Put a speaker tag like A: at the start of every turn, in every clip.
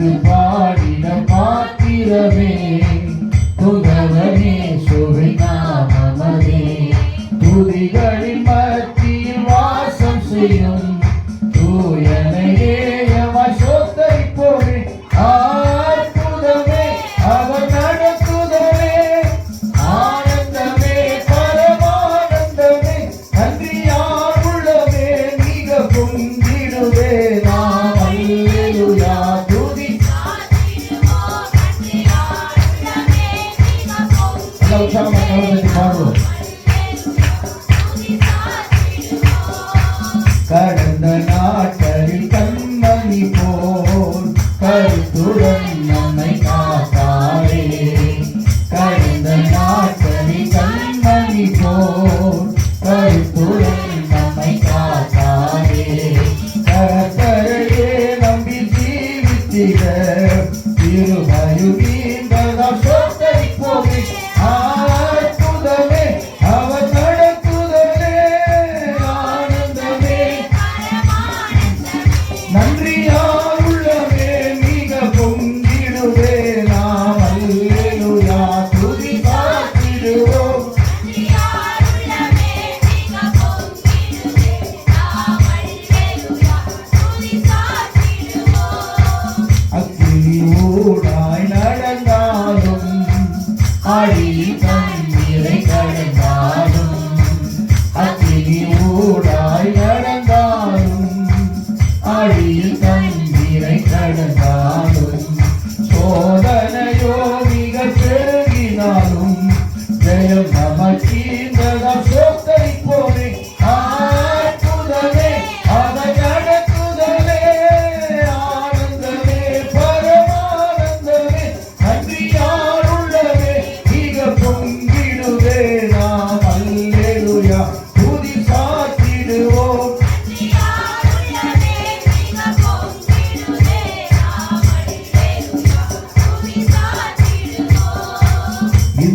A: புகழ்ந்து பாடிட பாத்திரமே புகழனே சுவை நாமமதே துதிகளின் மத்தியில் வாசம் செய்யும் ಸಗ அழியின் தண்ணீரை கடந்தாலும் அத்தினி ஊடாய் நடந்தாலும் அழியின்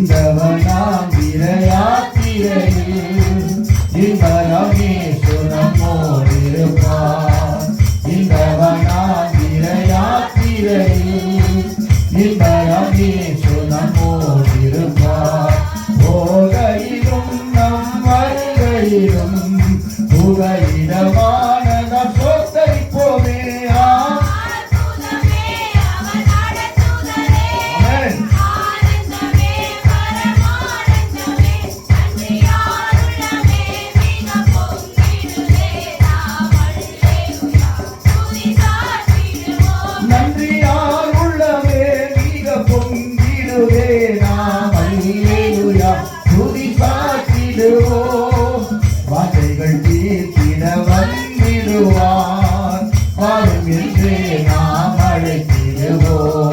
A: நின்றவனாம் இரையாத்திரையில் இந்த ரமேஸ்வரமோடு இருப்பார் இந்தவனாம் இரையாத்திரையில் இந்த ரமேஸ்வரமோடு இருப்பார் போகையிலும் நம் வருகையிலும் புகையிடமா வந்திடுவோம் வார்த்தைகள் தீர்த்திட வந்திடுவார். வரும் என்று நாம் அழைத்திடுவோம்.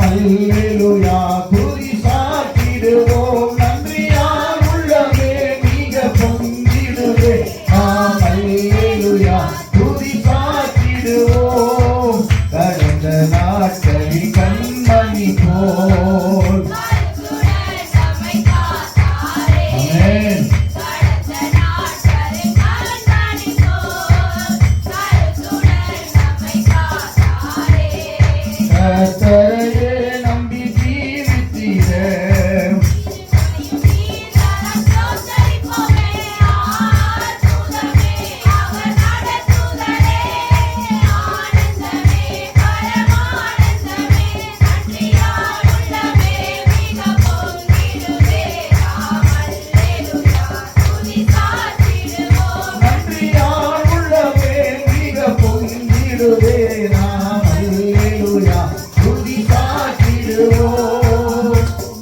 A: హల్లెలూయా కురి సాకిరువో